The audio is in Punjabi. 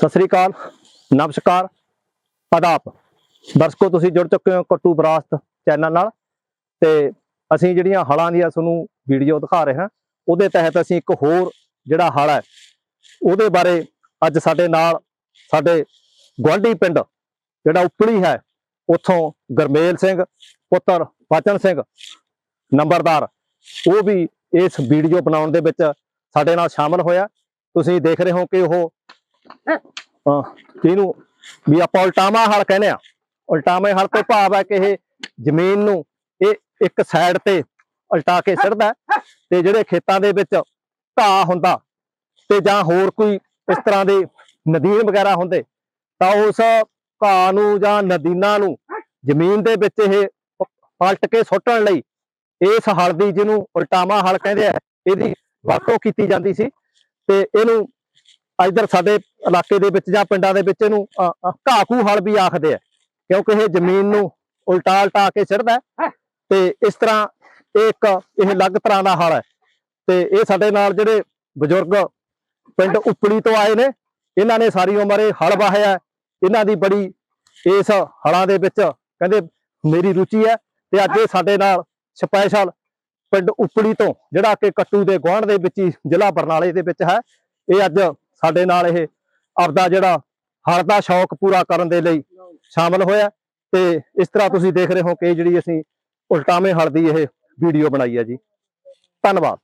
ਸਤਿ ਸ੍ਰੀ ਅਕਾਲ, ਨਮਸਕਾਰ, ਆਦਾਬ। ਦਰਸ਼ਕੋ, ਤੁਸੀਂ ਜੁੜ ਚੁੱਕੇ ਹੋ ਕੱਟੂ ਬਰਾਸਤ ਚੈਨਲ ਨਾਲ ਤੇ ਅਸੀਂ ਜਿਹੜੀਆਂ ਹਲਾਂ ਦੀਆਂ ਤੁਹਾਨੂੰ ਵੀਡੀਓ ਦਿਖਾ ਰਹੇ ਹਾਂ, ਉਹਦੇ ਤਹਿਤ ਅਸੀਂ ਇੱਕ ਹੋਰ ਜਿਹੜਾ ਹਲ ਹੈ, ਉਹਦੇ ਬਾਰੇ ਅੱਜ ਸਾਡੇ ਨਾਲ ਸਾਡੇ ਗੁਆਂਢੀ ਪਿੰਡ ਜਿਹੜਾ ਉਪਲੀ ਹੈ, ਉੱਥੋਂ ਗਰਮੇਲ ਸਿੰਘ, ਪੁੱਤਰ ਬਚਨ ਸਿੰਘ, ਨੰਬਰਦਾਰ, ਉਹ ਵੀ ਇਸ ਵੀਡੀਓ ਬਣਾਉਣ ਦੇ ਵਿੱਚ ਸਾਡੇ ਨਾਲ ਸ਼ਾਮਲ ਹੋਇਆ। ਤੁਸੀਂ ਦੇਖ ਰਹੇ ਹੋ ਕਿ ਉਹ ਹਾਂ ਇਹਨੂੰ ਵੀ ਆਪਾਂ ਉਲਟਾਵਾ ਹਲ ਕਹਿੰਦੇ ਆ। ਉਲਟਾਵੇਂ ਹਲ ਤੋਂ ਭਾਵ ਹੈ ਕਿ ਇਹ ਜ਼ਮੀਨ ਨੂੰ ਇਹ ਇੱਕ ਸਾਈਡ ਤੇ ਉਲਟਾ ਕੇ ਸਿੱਟਦਾ ਤੇ ਜਿਹੜੇ ਖੇਤਾਂ ਦੇ ਵਿੱਚ ਘਾਹ ਹੁੰਦਾ ਤੇ ਜਾਂ ਹੋਰ ਕੋਈ ਇਸ ਤਰ੍ਹਾਂ ਦੇ ਨਦੀਨ ਵਗੈਰਾ ਹੁੰਦੇ, ਤਾਂ ਉਸ ਘਾਹ ਨੂੰ ਜਾਂ ਨਦੀਨਾਂ ਨੂੰ ਜ਼ਮੀਨ ਦੇ ਵਿੱਚ ਇਹ ਪਲਟ ਕੇ ਸੁੱਟਣ ਲਈ ਇਸ ਹਲ ਦੀ ਜਿਹਨੂੰ ਉਲਟਾਵਾ ਹਲ ਕਹਿੰਦੇ ਆ, ਇਹਦੀ ਵਰਤੋਂ ਕੀਤੀ ਜਾਂਦੀ ਸੀ ਤੇ ਇਹਨੂੰ ਇੱਧਰ ਸਾਡੇ ਇਲਾਕੇ ਦੇ ਵਿੱਚ ਜਾਂ ਪਿੰਡਾਂ ਦੇ ਵਿੱਚ ਇਹਨੂੰ ਘਾਕੂ ਹਲ ਵੀ ਆਖਦੇ ਆ। ਕਿਉਂਕਿ ਇਹ ਜ਼ਮੀਨ ਨੂੰ ਉਲਟਾ ਉਲਟਾ ਕੇ ਸਿੱਟਦਾ ਤੇ ਇਸ ਤਰ੍ਹਾਂ ਇਹ ਇੱਕ ਇਹ ਅਲੱਗ ਤਰ੍ਹਾਂ ਦਾ ਹਲ ਹੈ। ਤੇ ਇਹ ਸਾਡੇ ਨਾਲ ਜਿਹੜੇ ਬਜ਼ੁਰਗ ਪਿੰਡ ਉਪਲੀ ਤੋਂ ਆਏ ਨੇ ਇਹਨਾਂ ਨੇ ਸਾਰੀ ਉਮਰ ਇਹ ਹਲ ਵਾਹਿਆ। ਇਹਨਾਂ ਦੀ ਬੜੀ ਇਸ ਹਲਾਂ ਦੇ ਵਿੱਚ ਕਹਿੰਦੇ ਮੇਰੀ ਰੁਚੀ ਹੈ। ਤੇ ਅੱਜ ਇਹ ਸਾਡੇ ਨਾਲ ਸਪੈਸ਼ਲ ਪਿੰਡ ਉਪਲੀ ਤੋਂ ਜਿਹੜਾ ਕਿ ਕੱਟੂ ਦੇ ਗੁਆਂਢ ਦੇ ਵਿੱਚ ਹੀ ਜ਼ਿਲ੍ਹਾ ਬਰਨਾਲੇ ਦੇ ਵਿੱਚ ਹੈ। ਇਹ ਅੱਜ ਸਾਡੇ ਨਾਲ ਇਹ ਆਪਦਾ ਜਿਹੜਾ ਹਲ ਦਾ ਸ਼ੌਕ ਪੂਰਾ ਕਰਨ ਦੇ ਲਈ ਸ਼ਾਮਲ ਹੋਇਆ ਤੇ ਇਸ ਤਰ੍ਹਾਂ ਤੁਸੀਂ ਦੇਖ ਰਹੇ ਹੋ ਕਿ ਜਿਹੜੀ ਅਸੀਂ ਉਲਟਾਵੇਂ ਹਲ ਦੀ ਇਹ ਵੀਡੀਓ ਬਣਾਈ ਹੈ ਜੀ। ਧੰਨਵਾਦ।